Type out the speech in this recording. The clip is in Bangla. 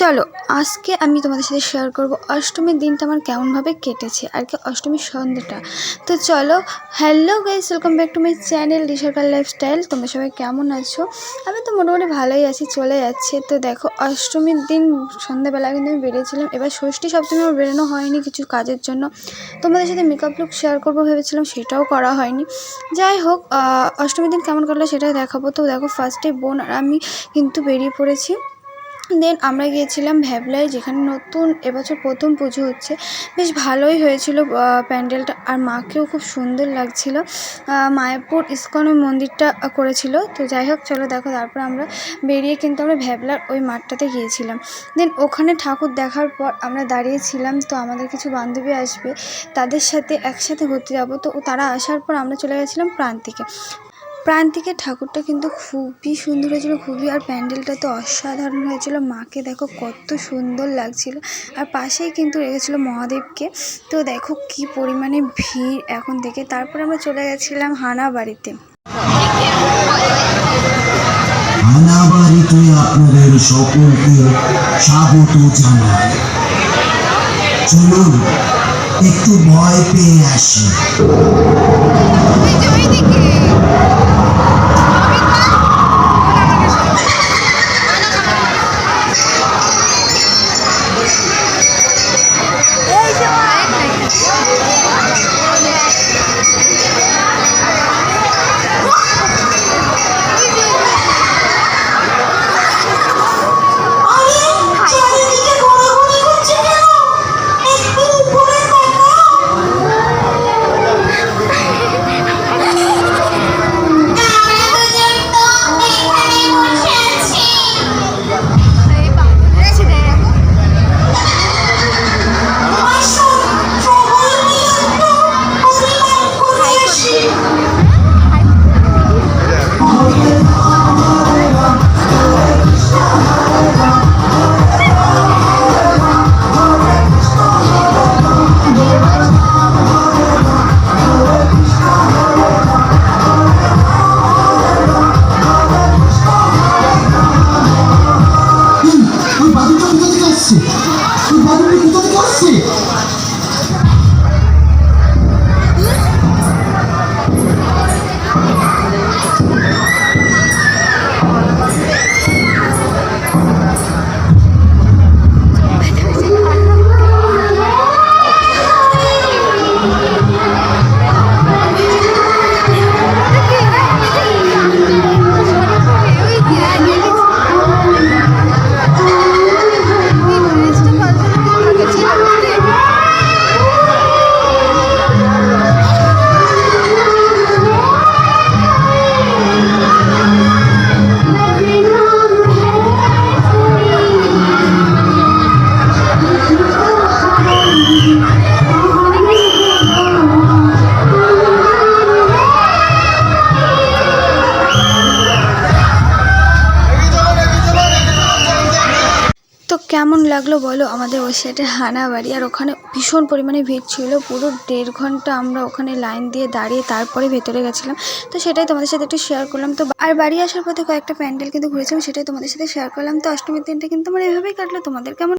চলো, আজকে আমি তোমাদের সাথে শেয়ার করব অষ্টমীর দিনটা আমার কেমনভাবে কেটেছে আর কি অষ্টমীর সন্ধ্যাটা। তো চলো hello guys welcome back to my channel রিসার্কাল lifestyle তোমরা সবাই কেমন আছো? আমি তো মোটামুটি ভালোই আছি, চলে যাচ্ছে। তো দেখো, অষ্টমীর দিন, সন্ধ্যাবেলা কিন্তু আমি বেরিয়েছিলাম। এবার ষষ্ঠী সপ্তমী আমার বেরোনো হয়নি কিছু কাজের জন্য। তোমাদের সাথে মেকআপ লুক শেয়ার করব ভেবেছিলাম, সেটাও করা হয়নি। যাই হোক অষ্টমীর দিন কেমন কাটলো সেটাই দেখাবো। তো দেখো ফার্স্টে বোন আর আমি কিন্তু বেরিয়ে পড়েছি। দেন আমরা গিয়েছিলাম ভ্যাবলায়, যেখানে নতুন এবছর প্রথম পুজো হচ্ছে। বেশ ভালোই হয়েছিল প্যান্ডেলটা। আর মাকেও খুব সুন্দর লাগছিল। মায়াপুর ইস্কন ওই মন্দিরটা করেছিল। তো যাই হোক, চলো দেখো, তারপর আমরা বেরিয়ে কিন্তু আমরা ভ্যাবলার ওই মাঠটাতে গিয়েছিলাম। দেন ওখানে ঠাকুর দেখার পর আমরা দাঁড়িয়েছিলাম। তো আমাদের কিছু বান্ধবী আসবে, তাদের সাথে একসাথে ঘুরতে যাব। তো তারা আসার পর আমরা চলে গেছিলাম প্রান্তিকে। প্রান্তিকের ঠাকুরটা কিন্তু খুবই সুন্দর হয়েছিল, খুবই, আর প্যান্ডেলটা তো অসাধারণ হয়েছিল। মাকে দেখো কত সুন্দর লাগছিল। আর পাশেই কিন্তু রেখেছিল মহাদেবকে। তো দেখো কি পরিমাণে ভিড় এখন থেকে। তারপর আমরা চলে গেছিলাম হানা বাড়িতে আনাবাড়িতে আপনাদের সকলকে স্বাগত জানাই। চলুন একটু ভয় পেয়ে আসি। আসছে ওই বাদুটা কোথা থেকে আসছে কেমন লাগল বলো? আমাদের ওই সাইডে হানাবাড়ি, আর ওখানে ভীষণ পরিমাণে ভিড় ছিল। পুরো দেড় ঘণ্টা আমরা ওখানে লাইন দিয়ে দাঁড়িয়ে তারপরে ভেতরে গেছিলাম। তো সেটাই তোমাদের সাথে একটু শেয়ার করলাম। তো আর বাড়ি আসার পথে কয়েকটা প্যান্ডেল কিন্তু ঘুরেছিলাম, সেটাই তোমাদের সাথে শেয়ার করলাম। তো অষ্টমীর দিনটা কিন্তু আমার এভাবেই কাটলো। তোমাদের কেমন